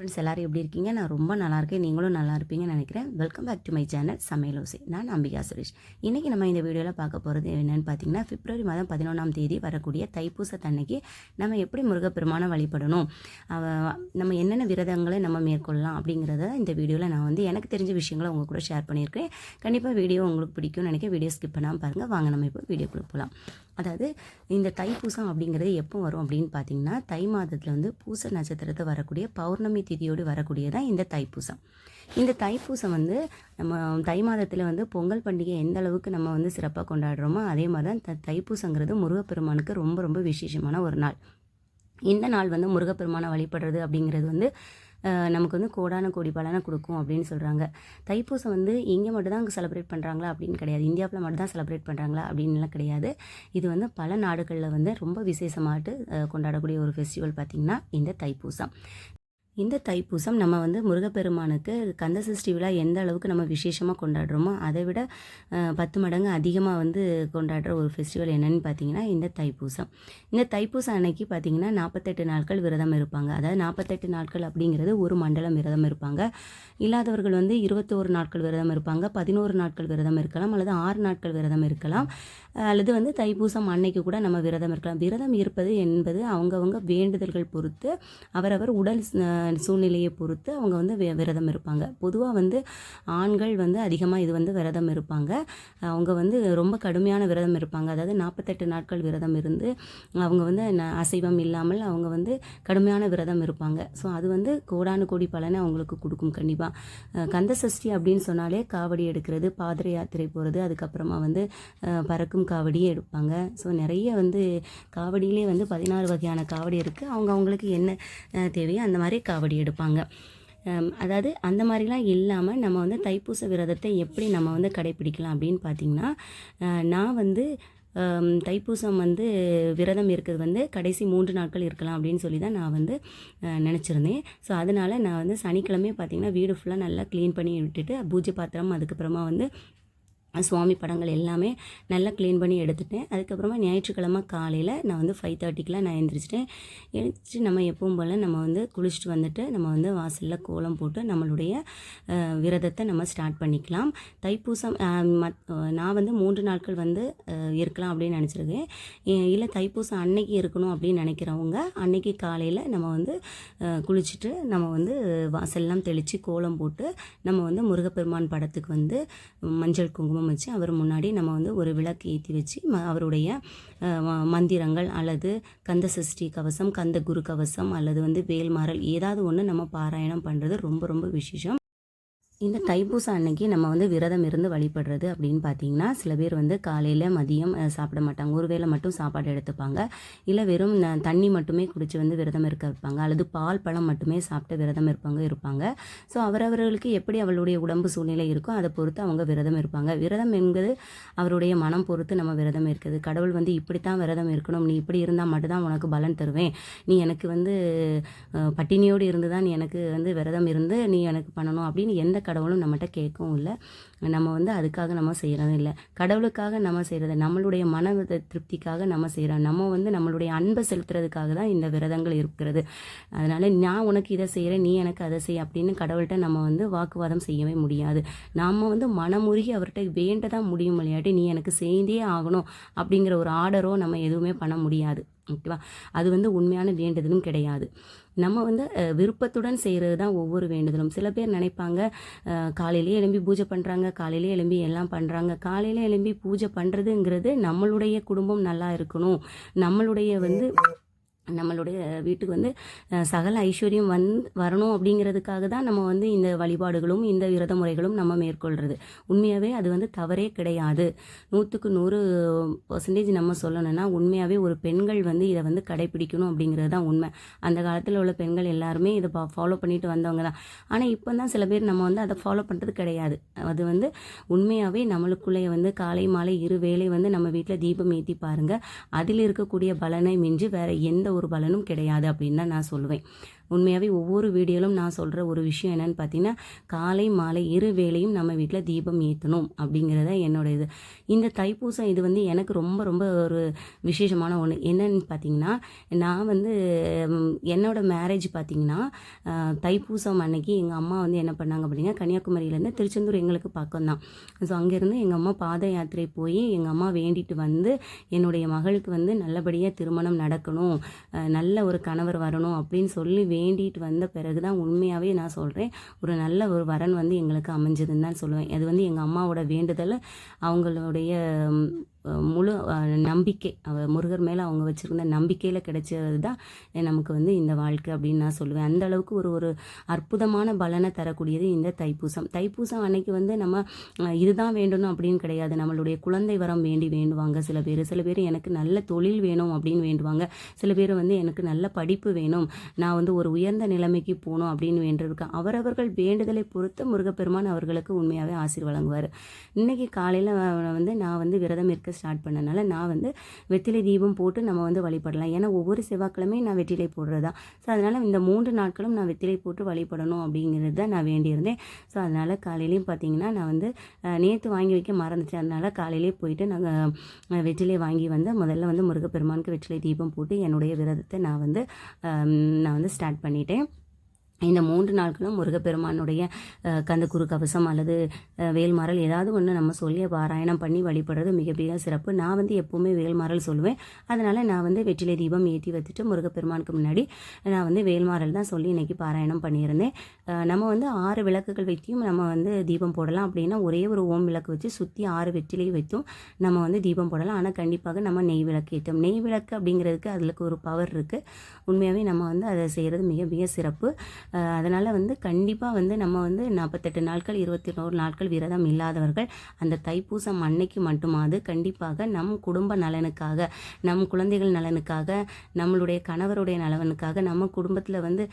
Friends எல்லோரும் எப்படி இருக்கீங்க? நான் ரொம்ப நல்லா இருக்கேன். நீங்களும் நல்லா இருப்பீங்கன்னு நினைக்கிறேன். Welcome back to my channel சமையலோசி நான் அம்பிகா சுரேஷ். இன்றைக்கி நம்ம இந்த வீடியோவில் பார்க்க போகிறது என்னென்னு பார்த்தீங்கன்னா பிப்ரவரி மாதம் பதினொன்றாம் தேதி வரக்கூடிய தைப்பூச தன்னைக்கு நம்ம எப்படி முருகப்பெருமானை வழிபடணும்? நம்ம என்னென்ன விரதங்களை நம்ம மேற்கொள்ளலாம் அப்படிங்கிறத இந்த வீடியோவில் நான் வந்து எனக்கு தெரிஞ்ச விஷயங்களை உங்கள் கூட ஷேர் பண்ணியிருக்கேன் கண்டிப்பாக வீடியோ உங்களுக்கு பிடிக்கும்னு நினைக்க வீடியோ ஸ்கிப் பண்ணாமல் பாருங்கள் வாங்க நம்ம இப்போ வீடியோக்குள்ளே போகலாம் அதாவது இந்த தைப்பூசம் அப்படிங்கிறது எப்போ வரும் அப்படின்னு பார்த்தீங்கன்னா தை மாதத்தில் வந்து பூச நட்சத்திரத்தை வரக்கூடிய பௌர்ணமி திதியோடு வரக்கூடியதான் இந்த தைப்பூசம். இந்த தைப்பூசம் வந்து நம்ம தை மாதத்தில் வந்து பொங்கல் பண்டிகை எந்த அளவுக்கு நம்ம வந்து சிறப்பாக கொண்டாடுறோமோ அதே மாதிரி தான் த தைப்பூசங்கிறது முருகப்பெருமானுக்கு ரொம்ப ரொம்ப விசேஷமான ஒரு நாள். இந்த நாள் வந்து முருகப்பெருமானை வழிபடுறது அப்படிங்கிறது வந்து நமக்கு வந்து கோடான கோடி பலனை கொடுக்கும் அப்படின்னு சொல்கிறாங்க தைப்பூசம் வந்து இங்கே மட்டும் தான் செலிப்ரேட் பண்ணுறாங்களா அப்படின்னு கிடையாது. இந்தியாவில் மட்டும் தான் செலிப்ரேட் பண்ணுறாங்களா அப்படின்லாம் கிடையாது. இது வந்து பல நாடுகளில் வந்து ரொம்ப விசேஷமாட்டு கொண்டாடக்கூடிய ஒரு ஃபெஸ்டிவல் பார்த்திங்கன்னா இந்த தைப்பூசம். இந்த தைப்பூசம் நம்ம வந்து முருகப்பெருமானுக்கு கந்த சஷ்டி விழா எந்த அளவுக்கு நம்ம விசேஷமாக கொண்டாடுறோமோ அதை விட பத்து மடங்கு அதிகமாக வந்து கொண்டாடுற ஒரு ஃபெஸ்டிவல் என்னன்னு பார்த்தீங்கன்னா இந்த தைப்பூசம். இந்த தைப்பூசம் அன்னைக்கு பார்த்தீங்கன்னா நாற்பத்தெட்டு நாட்கள் விரதம் இருப்பாங்க. அதாவது நாற்பத்தெட்டு நாட்கள் அப்படிங்கிறது ஒரு மண்டலம் விரதம் இருப்பாங்க. இல்லாதவர்கள் வந்து இருபத்தோரு நாட்கள் விரதம் இருப்பாங்க. பதினோரு நாட்கள் விரதம் இருக்கலாம். அல்லது ஆறு நாட்கள் விரதம் இருக்கலாம். அல்லது வந்து தைப்பூசம் அன்னைக்கு கூட நம்ம விரதம் இருக்கலாம். விரதம் இருப்பது என்பது அவங்கவங்க வேண்டுதல்கள் பொறுத்து அவரவர் உடல் சூழ்நிலையை பொறுத்து அவங்க வந்து விரதம் இருப்பாங்க. பொதுவாக வந்து ஆண்கள் வந்து அதிகமாக இது வந்து விரதம் இருப்பாங்க. அவங்க வந்து ரொம்ப கடுமையான விரதம் இருப்பாங்க. அதாவது நாற்பத்தெட்டு நாட்கள் விரதம் இருந்து அவங்க வந்து ந- அசைவம் இல்லாமல் அவங்க வந்து கடுமையான விரதம் இருப்பாங்க. ஸோ அது வந்து கோடானு கோடி பலனை அவங்களுக்கு கொடுக்கும் கண்டிப்பாக கந்த சஷ்டி அப்படின்னு சொன்னாலே காவடி எடுக்கிறது பாதர யாத்திரை போகிறது அதுக்கப்புறமா வந்து பறக்கும் காவடியே எடுப்பாங்க. ஸோ நிறைய வந்து காவடியிலே வந்து பதினாறு வகையான காவடி இருக்குது அவங்க அவங்களுக்கு என்ன தேவையோ அந்த மாதிரி காவடி எடுப்பாங்க. அதாவது அந்த மாதிரிலாம் இல்லாமல் நம்ம வந்து தைப்பூச விரதத்தை எப்படி நம்ம வந்து கடைப்பிடிக்கலாம் அப்படின்னு பார்த்தீங்கன்னா நான் வந்து தைப்பூசம் வந்து விரதம் இருக்கிறது வந்து கடைசி மூன்று நாட்கள் இருக்கலாம் அப்படின்னு சொல்லி தான் நான் வந்து நினச்சிருந்தேன். ஸோ அதனால் நான் வந்து சனிக்கிழமையே பார்த்திங்கன்னா வீடு ஃபுல்லாக நல்லா க்ளீன் பண்ணி விட்டுட்டு பூஜை பாத்திரம் அதுக்கப்புறமா வந்து சுவாமி படங்கள் எல்லாமே நல்லா க்ளீன் பண்ணி எடுத்துட்டேன். அதுக்கப்புறமா ஞாயிற்றுக்கிழமை காலையில் நான் வந்து ஃபைவ் தேர்ட்டிக்கெலாம் நான் எழுந்திரிச்சிட்டேன் எழுந்திரிச்சு நம்ம எப்பவும் போல் நம்ம வந்து குளிச்சுட்டு வந்துட்டு நம்ம வந்து வாசலில் கோலம் போட்டு நம்மளுடைய விரதத்தை நம்ம ஸ்டார்ட் பண்ணிக்கலாம். தைப்பூசம் மத் நான் வந்து மூன்று நாட்கள் வந்து இருக்கலாம் அப்படின்னு நினச்சிருக்கேன். இல்லை தைப்பூசம் அன்னைக்கு இருக்கணும் அப்படின்னு நினைக்கிறவங்க அன்னைக்கு காலையில் நம்ம வந்து குளிச்சுட்டு நம்ம வந்து வாசல்லாம் தெளித்து கோலம் போட்டு நம்ம வந்து முருகப்பெருமான் படத்துக்கு வந்து மஞ்சள் குங்குமம் வச்சு அவர் முன்னாடி நம்ம வந்து ஒரு விளக்கு ஏற்றி வச்சு ம அவருடைய மந்திரங்கள் அல்லது கந்த சஷ்டி கவசம் கந்த குரு கவசம் அல்லது வந்து வேல்மாறல் ஏதாவது ஒன்று நம்ம பாராயணம் பண்ணுறது ரொம்ப ரொம்ப விசேஷம். இந்த தைப்பூசம் அன்னைக்கு நம்ம வந்து விரதம் இருந்து வழிபடுறது அப்படின்னு பார்த்தீங்கன்னா சில பேர் வந்து காலையில் மதியம் சாப்பிட மாட்டாங்க. ஒரு வேளை மட்டும் சாப்பாடு எடுத்துப்பாங்க. இல்லை வெறும் தண்ணி மட்டுமே குடிச்சு வந்து விரதம் இருக்க இருப்பாங்க அல்லது பால் பழம் மட்டுமே சாப்பிட்டு விரதம் இருப்பாங்க இருப்பாங்க. ஸோ அவரவர்களுக்கு எப்படி அவளுடைய உடம்பு சூழ்நிலை இருக்கோ அதை பொறுத்து அவங்க விரதம் இருப்பாங்க. விரதம் என்பது அவருடைய மனம் பொறுத்து நம்ம விரதம் இருக்குது கடவுள் வந்து இப்படித்தான் விரதம் இருக்கணும். நீ இப்படி இருந்தால் மட்டும்தான் உனக்கு பலன் தருவேன். நீ எனக்கு வந்து பட்டினியோடு இருந்து தான் நீ எனக்கு வந்து விரதம் இருந்து நீ எனக்கு பண்ணணும் அப்படின்னு எந்த கடவுளும் நம்மகிட்ட கேட்கவும் இல்லை. நம்ம வந்து அதுக்காக நம்ம செய்கிறதும் இல்லை. கடவுளுக்காக நம்ம செய்கிறது நம்மளுடைய மன திருப்திக்காக நம்ம செய்கிறோம் நம்ம வந்து நம்மளுடைய அன்பை செலுத்துறதுக்காக தான் இந்த விரதங்கள் இருக்கிறது. அதனால் நான் உனக்கு இதை செய்கிறேன் நீ எனக்கு அதை செய் அப்படின்னு கடவுள்கிட்ட நம்ம வந்து வாக்குவாதம் செய்யவே முடியாது. நாம் வந்து மனமுருகி அவர்கிட்ட வேண்ட தான் முடியும் விளையாட்டி நீ எனக்கு செய்தே ஆகணும் அப்படிங்கிற ஒரு ஆர்டரோ நம்ம எதுவுமே பண்ண முடியாது. ஓகேவா? அது வந்து உண்மையான வேண்டுதலும் கிடையாது. நம்ம வந்து விருப்பத்துடன் செய்கிறது தான் ஒவ்வொரு வேண்டுதலும். சில பேர் நினைப்பாங்க காலையிலேயே எழும்பி பூஜை பண்ணுறாங்க காலையிலேயே எழும்பி எல்லாம் பண்ணுறாங்க காலையில் எழும்பி பூஜை பண்ணுறதுங்கிறது நம்மளுடைய குடும்பம் நல்லா இருக்கணும். நம்மளுடைய வந்து நம்மளுடைய வீட்டுக்கு வந்து சகல ஐஸ்வர்யம் வந் வரணும் அப்படிங்கிறதுக்காக தான் நம்ம வந்து இந்த வழிபாடுகளும் இந்த விரத முறைகளும் நம்ம மேற்கொள்கிறது உண்மையாகவே அது வந்து தவறே கிடையாது. நூற்றுக்கு நூறு பர்சன்டேஜ் நம்ம சொல்லணும்னா உண்மையாகவே ஒரு பெண்கள் வந்து இதை வந்து கடைப்பிடிக்கணும் அப்படிங்கிறது தான் உண்மை. அந்த காலத்தில் உள்ள பெண்கள் எல்லாருமே இதை ஃபாலோ பண்ணிட்டு வந்தவங்க தான். ஆனால் இப்போ தான் சில பேர் நம்ம வந்து அதை ஃபாலோ பண்ணுறது கிடையாது. அது வந்து உண்மையாகவே நம்மளுக்குள்ளே வந்து காலை மாலை இரு வேளை வந்து நம்ம வீட்டில் தீபம் ஏற்றி பாருங்கள் அதில் இருக்கக்கூடிய பலனை மிஞ்சி வேறு எந்த ஒரு பலனும் கிடையாது அப்படின்னு தான் நான் சொல்லுவேன். உண்மையாகவே ஒவ்வொரு வீடியோலும் நான் சொல்கிற ஒரு விஷயம் என்னென்னு பார்த்தீங்கன்னா காலை மாலை இரு வேளையும் நம்ம வீட்டில் தீபம் ஏற்றணும் அப்படிங்கிறத என்னோட இது. இந்த தைப்பூசம் இது வந்து எனக்கு ரொம்ப ரொம்ப ஒரு விசேஷமான ஒன்று என்னன்னு பார்த்தீங்கன்னா நான் வந்து என்னோட மேரேஜ் பார்த்தீங்கன்னா தைப்பூசம் அன்னைக்கு எங்கள் அம்மா வந்து என்ன பண்ணாங்க அப்படின்னா கன்னியாகுமரியிலேருந்து திருச்செந்தூர் எங்களுக்கு பக்கம் தான். ஸோ அங்கேருந்து எங்கள் அம்மா பாத யாத்திரை போய் எங்கள் அம்மா வேண்டிட்டு வந்து என்னுடைய மகளுக்கு வந்து நல்லபடியாக திருமணம் நடக்கணும் நல்ல ஒரு கணவர் வரணும் அப்படின்னு சொல்லி வேண்டிட்டு வந்த பிறகு தான் உண்மையாகவே நான் சொல்கிறேன் ஒரு நல்ல ஒரு வரன் வந்து எங்களுக்கு அமைஞ்சதுன்னு தான் சொல்லுவேன். அது வந்து எங்கள் அம்மாவோட வேண்டுதல் அவங்களுடைய முழு நம்பிக்கை. அவ முருகர் மேலே அவங்க வச்சுருந்த நம்பிக்கையில் கிடைச்சது தான் நமக்கு வந்து இந்த வாழ்க்கை அப்படின்னு நான் சொல்லுவேன். அந்த அளவுக்கு ஒரு ஒரு அற்புதமான பலனை தரக்கூடியது இந்த தைப்பூசம். தைப்பூசம் அன்னைக்கு வந்து நம்ம இதுதான் வேண்டணும் அப்படின்னு கிடையாது. நம்மளுடைய குழந்தை வரம் வேண்டி வேண்டுவாங்க சில பேர். சில பேர் எனக்கு நல்ல தொழில் வேணும் அப்படின்னு வேண்டுவாங்க. சில பேர் வந்து எனக்கு நல்ல படிப்பு வேணும். நான் வந்து ஒரு உயர்ந்த நிலைமைக்கு போகணும் அப்படின்னு வேண்டியிருக்கேன் அவரவர்கள் வேண்டுதலை பொறுத்து முருகப்பெருமான் அவர்களுக்கு உண்மையாகவே ஆசீர் வழங்குவார் இன்னைக்கு காலையில் வந்து நான் வந்து விரதம் இருக்க ஸ்டார்ட் பண்ணனால நான் வந்து வெற்றிலை தீபம் போட்டு நம்ம வந்து வழிபடலாம். ஏன்னா ஒவ்வொரு செவ்வாய்க்கிழமையும் நான் வெற்றிலை போடுறதா ஸோ அதனால் இந்த மூன்று நாட்களும் நான் வெற்றிலை போட்டு வழிபடணும் அப்படிங்கிறது தான் நான் வேண்டியிருந்தேன். ஸோ அதனால் காலையிலையும் பார்த்தீங்கன்னா நான் வந்து நேற்று வாங்கி வைக்க மறந்துச்சு அதனால் காலையிலே போயிட்டு நாங்கள் வெற்றிலை வாங்கி வந்து முதல்ல வந்து முருகப்பெருமானுக்கு வெற்றிலை தீபம் போட்டு என்னுடைய விரதத்தை நான் வந்து நான் வந்து ஸ்டார்ட் பண்ணிட்டேன். இந்த மூன்று நாட்களும் முருகப்பெருமானுடைய கந்த கந்தக்குரு கவசம் அல்லது அஹ், வேல்மாறல் ஏதாவது ஒன்று நம்ம சொல்லி பாராயணம் பண்ணி வழிபடுறது மிகப்பெரிய சிறப்பு. நான் வந்து எப்போவுமே வேல்மாறல் சொல்லுவேன். அதனால் நான் வந்து வெற்றிலை தீபம் ஏற்றி வச்சுட்டு முருகப்பெருமானுக்கு முன்னாடி நான் வந்து வேல்மாறல் தான் சொல்லி இன்றைக்கி பாராயணம் பண்ணியிருந்தேன். நம்ம வந்து ஆறு விளக்குகள் வைத்தியும் நம்ம வந்து தீபம் போடலாம் அப்படின்னா ஒரே ஒரு ஓம் விளக்கு வச்சு சுற்றி ஆறு வெற்றிலை வைத்தும் நம்ம வந்து தீபம் போடலாம். ஆனால் கண்டிப்பாக நம்ம நெய் விளக்கு ஏற்றோம் நெய் விளக்கு அப்படிங்கிறதுக்கு அதுக்கு ஒரு பவர் இருக்குது உண்மையாகவே நம்ம வந்து அதை செய்கிறது மிக மிக சிறப்பு. அதனால் வந்து கண்டிப்பாக வந்து நம்ம வந்து நாற்பத்தெட்டு நாட்கள் இருபத்தி ஒரு நாட்கள் விரதம் இல்லாதவர்கள் அந்த தைப்பூசம் அன்னைக்கு மட்டுமாவது கண்டிப்பாக நம் குடும்ப நலனுக்காக நம் குழந்தைகள் நலனுக்காக நம்மளுடைய கணவருடைய நலனுக்காக நம்ம குடும்பத்தில் வந்து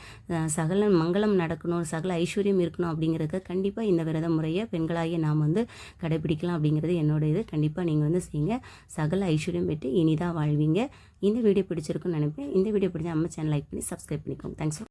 சகல மங்களம் நடக்கணும் சகல ஐஸ்வர்யம் இருக்கணும் அப்படிங்கிறதுக்கு கண்டிப்பாக இந்த விரத முறையை பெண்களாகிய நாம் வந்து கடைபிடிக்கலாம் அப்படிங்கிறது என்னோட இது. கண்டிப்பாக நீங்கள் வந்து செய்யுங்க. சகல ஐஸ்வர்யம் பெற்று இனிதாக வாழ்வீங்க. இந்த வீடியோ பிடிச்சிருக்குன்னு நினைப்பேன். இந்த வீடியோ பிடிச்சா நம்ம சேனல் லைக் பண்ணி சப்ஸ்கிரைப் பண்ணிக்கோங்க. தேங்க்ஸ்